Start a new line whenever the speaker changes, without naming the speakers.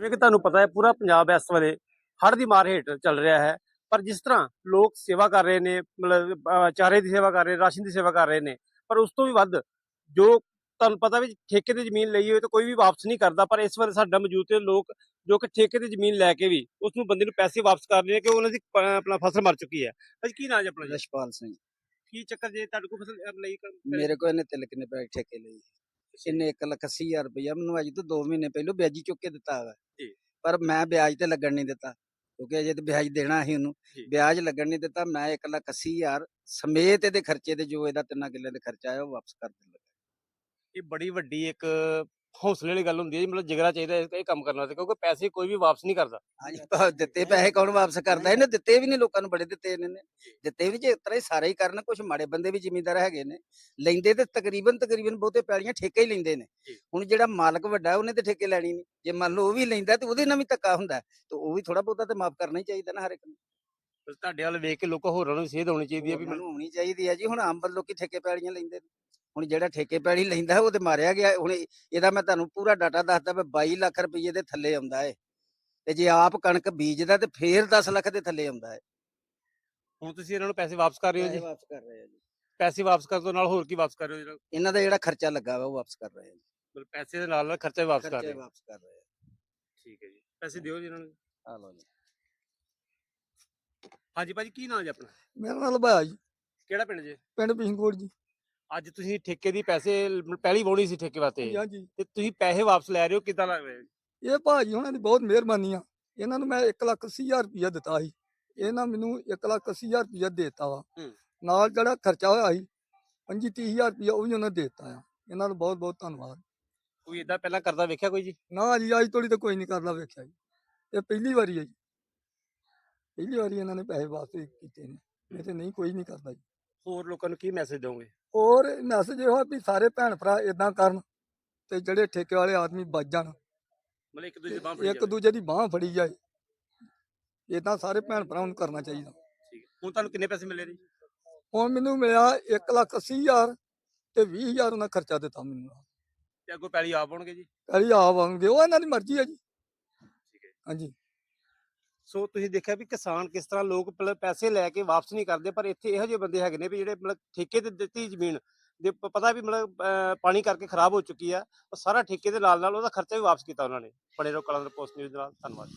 ਜਿਵੇਂ ਕਿ ਤੁਹਾਨੂੰ ਪਤਾ ਹੈ ਪੂਰਾ ਪੰਜਾਬ ਇਸ ਵੇਲੇ ਹੜ੍ਹ ਦੀ ਮਾਰ ਹੇਠ ਚੱਲ ਰਿਹਾ ਹੈ। ਪਰ ਜਿਸ ਤਰ੍ਹਾਂ ਲੋਕ ਸੇਵਾ ਕਰ ਰਹੇ ਨੇ ਮਤਲਬ ਚਾਰੇ ਦੀ ਸੇਵਾ ਕਰ ਰਹੇ ਰਾਸ਼ਨ ਦੀ ਸੇਵਾ ਕਰ ਰਹੇ ਨੇ ਪਰ ਉਸ ਤੋਂ ਵੀ ਵੱਧ ਜੋ ਤੁਹਾਨੂੰ ਪਤਾ ਵੀ ਠੇਕੇ ਤੇ ਜ਼ਮੀਨ ਲਈ ਹੋਏ ਤਾਂ ਕੋਈ ਵੀ ਵਾਪਸ ਨਹੀਂ ਕਰਦਾ। ਪਰ ਇਸ ਵੇਲੇ ਸਾਡਾ ਮੌਜੂਦ ਤੇ ਲੋਕ ਜੋ ਕਿ ਠੇਕੇ ਤੇ ਜ਼ਮੀਨ ਲੈ ਕੇ ਵੀ ਉਸ ਨੂੰ ਬੰਦੇ ਨੂੰ ਪੈਸੇ ਵਾਪਸ ਕਰ ਰਹੇ ਨੇ ਕਿ ਉਹਨਾਂ ਦੀ ਆਪਣਾ ਫਸਲ ਮਰ ਚੁੱਕੀ ਹੈ। ਭਾਜੀ ਕੀ ਨਾਂ ਹੈ ਆਪਣਾ ਜੀ?
ਯਸ਼ਪਾਲ ਸਿੰਘ।
ਕੀ ਚੱਕਰ ਜੇ ਤੁਹਾਡੇ ਕੋਲ ਫਸਲ ਲਈ
ਮੇਰੇ ਕੋਲ ਇਹਨੇ ਤਿਲਕ ਨੇ ਪੈਸੇ ਠੇਕੇ ਲਈ ਇਹਨੇ 1 ਲੱਖ 80 ਹਜ਼ਾਰ ਰੁਪਇਆ ਮੈਨੂੰ ਅੱਜ ਤੋਂ 2 ਮਹੀਨੇ ਪਹਿਲਾਂ ਵਿਆਜੀ ਚੁੱਕ ਕੇ ਦਿੱਤਾ ਵਾ
ਜੀ।
ਪਰ ਮੈਂ ਵਿਆਜ ਤੇ ਲੱਗਣ ਨਹੀਂ ਦਿੱਤਾ ਕਿਉਂਕਿ ਅਜੇ ਤੇ ਵਿਆਜ ਦੇਣਾ ਸੀ ਉਹਨੂੰ। ਵਿਆਜ ਲੱਗਣ ਨਹੀਂ ਦਿੱਤਾ ਮੈਂ 1 ਲੱਖ 80 ਹਜ਼ਾਰ ਸਮੇਤ ਇਹਦੇ ਖਰਚੇ ਦੇ ਜੋ ਇਹਦਾ ਤਿੰਨਾਂ ਕਿੱਲੇ ਦੇ ਖਰਚਾ ਆਇਆ ਉਹ ਵਾਪਸ ਕਰ ਦਿੰਦਾ
ਇਹ ਬੜੀ ਵੱਡੀ ਇੱਕ ਹੌਸਲੇ ਵਾਲੀ ਗੱਲ ਹੁੰਦੀ ਹੈ ਜੀ ਮਤਲਬ ਜਿਗਰਾ ਚਾਹੀਦਾ ਇਹ ਕੰਮ ਕਰਨ ਵਾਸਤੇ ਕਿਉਂਕਿ ਪੈਸੇ ਕੋਈ ਵੀ ਵਾਪਸ ਨਹੀਂ ਕਰਦਾ।
ਹਾਂਜੀ ਭਾਵੇਂ ਦਿੱਤੇ ਪੈਸੇ ਕੌਣ ਵਾਪਸ ਕਰਦਾ? ਇਹਨੇ ਦਿੱਤੇ ਵੀ ਨਹੀਂ ਲੋਕਾਂ ਨੂੰ ਬੜੇ ਦਿੱਤੇ ਇਹਨੇ ਨੇ। ਦਿੱਤੇ ਵੀ ਜੇ ਇਸ ਤਰ੍ਹਾਂ ਹੀ ਸਾਰੇ ਹੀ ਕਰਨ ਕੁਝ ਮਾੜੇ ਬੰਦੇ ਵੀ ਜ਼ਿਮੀਂਦਾਰ ਹੈਗੇ ਨੇ। ਲੈਂਦੇ ਤੇ ਤਕਰੀਬਨ ਤਕਰੀਬਨ ਬਹੁਤੇ ਪੈਲੀਆਂ ਠੇਕੇ ਹੀ ਲੈਂਦੇ ਨੇ। ਹੁਣ ਜਿਹੜਾ ਮਾਲਕ ਵੱਡਾ ਉਹਨੇ ਤੇ ਠੇਕੇ ਲੈਣੀ ਨਹੀਂ। ਜੇ ਮੰਨ ਲਓ ਉਹ ਵੀ ਲੈਂਦਾ ਤੇ ਉਹਦੇ ਨਾਲ ਵੀ ਧੱਕਾ ਹੁੰਦਾ ਤੇ ਉਹ ਵੀ ਥੋੜਾ ਬਹੁਤਾ ਤੇ ਮਾਫ ਕਰਨਾ ਹੀ ਚਾਹੀਦਾ ਨਾ ਹਰ ਇੱਕ ਨੂੰ।
ਤੁਹਾਡੇ ਵੱਲ ਵੇਖ ਕੇ ਲੋਕ ਹੋਰਾਂ ਨੂੰ ਸੇਧ ਹੋਣੀ ਚਾਹੀਦੀ ਹੈ ਵੀ
ਉਹਨਾਂ ਨੂੰ ਹੋਣੀ ਚਾਹੀਦੀ ਹੈ ਜੀ। ਹੁਣ ਆਮ ਲੋਕੀ ਠੇਕੇ ਪੈਲੀਆਂ ਲੈਂਦੇ ਨੇ। ਹੁਣ ਜਿਹੜਾ ਠੇਕੇ ਪੈਲੀ ਲੈਂਦਾ ਉਹ ਤੇ ਮਾਰਿਆ ਗਿਆ। ਹੁਣ ਇਹਦਾ ਮੈਂ ਤੁਹਾਨੂੰ ਪੂਰਾ ਡਾਟਾ ਦੱਸਦਾ ਵੀ 22 ਲੱਖ ਰੁਪਏ ਦੇ ਥੱਲੇ ਆਉਂਦਾ ਏ ਤੇ ਜੇ ਆਪ ਕਣਕ ਬੀਜਦਾ ਤੇ ਫੇਰ 10 ਲੱਖ ਦੇ ਥੱਲੇ ਆਉਂਦਾ ਏ
ਹੁਣ ਤੁਸੀਂ ਇਹਨਾਂ ਨੂੰ ਪੈਸੇ ਵਾਪਸ ਕਰ ਰਹੇ ਹੋ
ਪੈਸੇ
ਜੀ?
ਵਾਪਸ ਕਰ ਰਹੇ ਆ ਜੀ।
ਪੈਸੇ ਵਾਪਸ ਕਰਨ ਤੋਂ ਨਾਲ ਹੋਰ ਕੀ ਵਾਪਸ ਕਰ ਰਹੇ ਹੋ ਜਿਹੜਾ
ਇਹਨਾਂ ਦਾ ਜਿਹੜਾ ਖਰਚਾ ਲੱਗਾ ਵਾ ਉਹ ਵਾਪਸ ਕਰ ਰਹੇ ਆ ਜੀ।
ਮਤਲਬ ਪੈਸੇ ਦੇ ਨਾਲ ਨਾਲ ਖਰਚਾ ਵੀ ਵਾਪਸ ਕਰ ਰਹੇ ਹੋ?
ਵਾਪਸ ਕਰ ਰਹੇ ਆ।
ਠੀਕ ਹੈ ਜੀ। ਪੈਸੇ ਦਿਓ ਜੀ ਇਹਨਾਂ ਨੂੰ।
ਆ ਲਓ ਜੀ।
ਹਾਂਜੀ ਭਾਜੀ ਕੀ ਨਾਮ ਜੀ ਆਪਣਾ?
ਮੇਰਾ ਨਾਲ ਲਭਾਇਆ ਜੀ
ਕਿਹੜਾ ਪਿੰਡ ਜੀ?
ਪਿੰਡ ਪਿੰਗੋੜ ਜੀ।
ਅੱਜ ਤੁਸੀਂ ਠੇਕੇ ਦੀ ਪੈਸੇ ਪਹਿਲੀ ਵਾਉਣੀ ਸੀ ਠੇਕੇ ਵਾਸਤੇ।
ਹਾਂਜੀ
ਤੇ ਤੁਸੀਂ ਪੈਸੇ ਵਾਪਸ ਲੈ ਰਹੇ ਹੋ ਕਿਦਾਂ ਲੱਗ ਰਿਹਾ?
ਇਹ ਭਾਜੀ ਉਹਨਾਂ ਦੀ ਬਹੁਤ ਮਿਹਰਬਾਨੀ ਆ। ਇਹਨਾਂ ਨੂੰ ਮੈਂ 1 ਲੱਖ 80 ਹਜ਼ਾਰ ਰੁਪਇਆ ਦਿੱਤਾ ਸੀ। ਇਹਨਾਂ ਮੈਨੂੰ 1 ਲੱਖ 80 ਹਜ਼ਾਰ ਰੁਪਇਆ ਦੇਤਾ ਵਾ।
ਹੂੰ।
ਨਾਲ ਜਿਹੜਾ ਖਰਚਾ ਹੋਇਆ ਸੀ 25 30 ਹਜ਼ਾਰ ਰੁਪਇਆ ਉਹ ਵੀ ਉਹਨਾਂ ਨੇ ਦੇਤਾ ਆ। ਇਹਨਾਂ ਦਾ ਬਹੁਤ ਬਹੁਤ ਧੰਨਵਾਦ।
ਕੋਈ ਇਦਾਂ ਪਹਿਲਾਂ ਕਰਦਾ ਵੇਖਿਆ ਕੋਈ ਜੀ?
ਨਾ ਜੀ ਅੱਜ ਤੋੜੀ ਤਾਂ ਕੋਈ ਨਹੀਂ ਕਰਦਾ ਵੇਖਿਆ ਜੀ। ਇਹ ਪਹਿਲੀ ਵਾਰੀ ਹੈ ਜੀ। ਪਹਿਲੀ ਵਾਰੀ ਇਹਨਾਂ ਨੇ ਪੈਸੇ ਵਾਪਸ ਕੀਤੇ ਨੇ। ਨਹੀਂ ਤੇ ਨਹੀਂ ਕੋਈ ਨਹੀਂ ਕਰਦਾ ਜੀ।
ਹੋਰ ਲੋਕਾਂ ਨੂੰ ਕੀ ਮੈਸੇਜ ਦੋਗੇ
ਹੋਰ ਮੈਸੇਜ ਇਹੋ ਆ ਵੀ ਸਾਰੇ ਭੈਣ ਭਰਾ ਇਦਾਂ ਕਰਨ ਤੇ ਜਿਹੜੇ ਠੇਕੇ ਵਾਲੇ ਆਦਮੀ ਬਚ ਜਾਣ।
ਮਤਲਬ ਇੱਕ ਦੂਜੇ ਦੀ ਬਾਂਹ ਫੜੀ
ਇੱਕ
ਜਾਵੇ।
ਦੂਜੇ ਦੀ ਬਾਹ ਫੜੀ ਜਾਏ। ਇਦਾਂ ਸਾਰੇ ਭੈਣ ਭਰਾਵਾਂ ਨੂੰ ਕਰਨਾ ਚਾਹੀਦਾ।
ਠੀਕ ਹੈ। ਹੁਣ ਤੁਹਾਨੂੰ ਕਿੰਨੇ ਪੈਸੇ ਮਿਲੇ ਜੀ
ਹੁਣ ਮੈਨੂੰ ਮਿਲਿਆ 1 ਲੱਖ 80 ਹਜ਼ਾਰ ਤੇ 20 ਹਜ਼ਾਰ ਉਹਨਾਂ ਖਰਚਾ ਦਿੱਤਾ ਮੈਨੂੰ।
ਤੇ ਅੱਗੋਂ ਪੈਲੀ ਆਪ ਹੋਣਗੇ ਜੀ?
ਕਰੀ ਆਵਾਂਗੇ ਉਹ ਇਹਨਾਂ ਦੀ ਮਰਜ਼ੀ ਹੈ ਜੀ।
ਠੀਕ ਹੈ।
ਹਾਂਜੀ।
ਸੋ ਤੁਸੀਂ ਦੇਖਿਆ ਵੀ ਕਿਸਾਨ ਕਿਸ ਤਰ੍ਹਾਂ ਲੋਕ ਪਹਿਲਾਂ ਪੈਸੇ ਲੈ ਕੇ ਵਾਪਸ ਨਹੀਂ ਕਰਦੇ ਪਰ ਇੱਥੇ ਇਹੋ ਜਿਹੇ ਬੰਦੇ ਹੈਗੇ ਨੇ ਵੀ ਜਿਹੜੇ ਮਤਲਬ ਠੇਕੇ ਤੇ ਦਿੱਤੀ ਜ਼ਮੀਨ ਦੇ ਪਤਾ ਵੀ ਮਤਲਬ ਅਹ, ਪਾਣੀ ਕਰਕੇ ਖਰਾਬ ਹੋ ਚੁੱਕੀ ਆ ਉਹ ਸਾਰਾ ਠੇਕੇ ਦੇ ਨਾਲ ਨਾਲ ਉਹਦਾ ਖਰਚਾ ਵੀ ਵਾਪਸ ਕੀਤਾ ਉਹਨਾਂ ਨੇ। ਬੜੇ ਰੋ ਕਲਾਂ ਪੋਸਟ ਨਿਊਜ਼ ਦੇ ਨਾਲ ਧੰਨਵਾਦ।